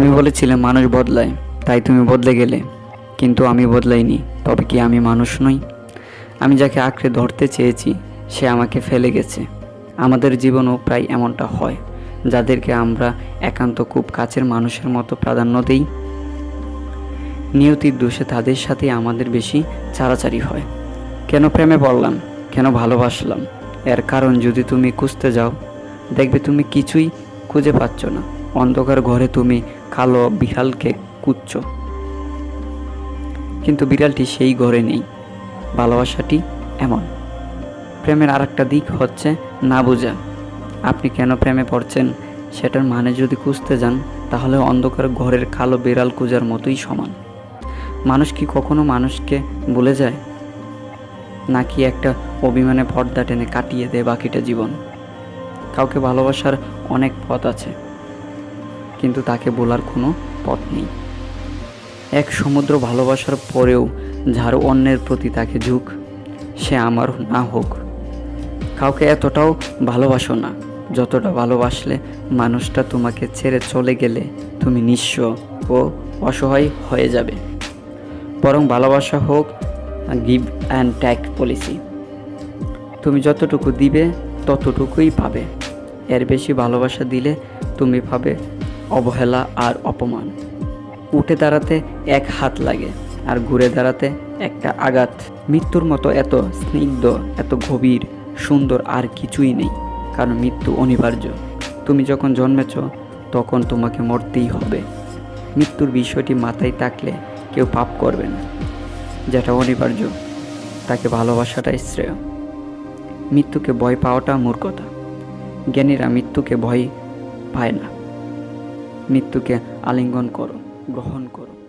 তুমি বলেছিলে মানুষ বদলায়, তাই তুমি বদলে গেলে। কিন্তু আমি বদলাইনি, তবে কি আমি মানুষ নই? আমি যাকে আঁকড়ে ধরতে চেয়েছি, সে আমাকে ফেলে গেছে। আমাদের জীবনও প্রায় এমনটা হয়, যাদেরকে আমরা একান্ত খুব কাছের মানুষের মতো প্রাধান্য দেই। নিয়তির দোষে তাদের সাথে আমাদের বেশি চারাচারি হয়। কেন প্রেমে পড়লাম, কেন ভালোবাসলাম? এর কারণ যদি তুমি খুঁজতে যাও, দেখবে তুমি কিছুই খুঁজে পাচ্ছ না। অন্ধকার ঘরে তুমি কালো বিড়ালকে কুচ্ছ। কিন্তু বিড়ালটি সেই ঘরে নেই। ভালোবাসাটি এমন। প্রেমের আরেকটা দিক হচ্ছে না বোঝা। আপনি কেন প্রেমে পড়ছেন? সেটার মানে যদি খুঁজতে যান, তাহলে অন্ধকার ঘরের কালো বিড়াল খুঁজার মতোই সমান। মানুষ কি কখনো মানুষকে বলে যায়? নাকি একটা অভিমানে পর্দা টেনে কাটিয়ে দেয় বাকিটা জীবন? কাউকে ভালোবাসার অনেক পথ আছে। কিন্তু তাকে বলার কোনো পথ নেই। এক সমুদ্র ভালোবাসার পরেও যার অন্যের প্রতি তাকে ঝুঁক। সে আমার না হোক। কাউকে এতটাও ভালোবাসো না, যতটা ভালোবাসলে মানুষটা তোমাকে ছেড়ে চলে গেলে তুমি নিঃস্ব ও অসহায় হয়ে যাবে। বরং ভালোবাসা হোক, গিভ অ্যান্ড ট্যাক পলিসি। তুমি যতটুকু দিবে, ততটুকুই পাবে। এর বেশি ভালোবাসা দিলে তুমি পাবে অবহেলা আর অপমান। উঠে দাঁড়াতে এক হাত লাগে আর ঘুরে দাঁড়াতে একটা আঘাত। মৃত্যুর মতো এত স্নিগ্ধ, এত গভীর, সুন্দর আর কিছুই নেই, কারণ মৃত্যু অনিবার্য। তুমি যখন জন্মেছ, তখন তোমাকে মরতেই হবে। মৃত্যুর বিষয়টি মাথায় থাকলে কেউ পাপ করবে না, যেটা অনিবার্য। তাকে ভালোবাসাটাই শ্রেয়। মৃত্যুকে ভয় পাওয়াটা মূর্খতা। জ্ঞানীরা মৃত্যুকে ভয় পায় না। মৃত্যুকে আলিঙ্গন করো গ্রহণ করো।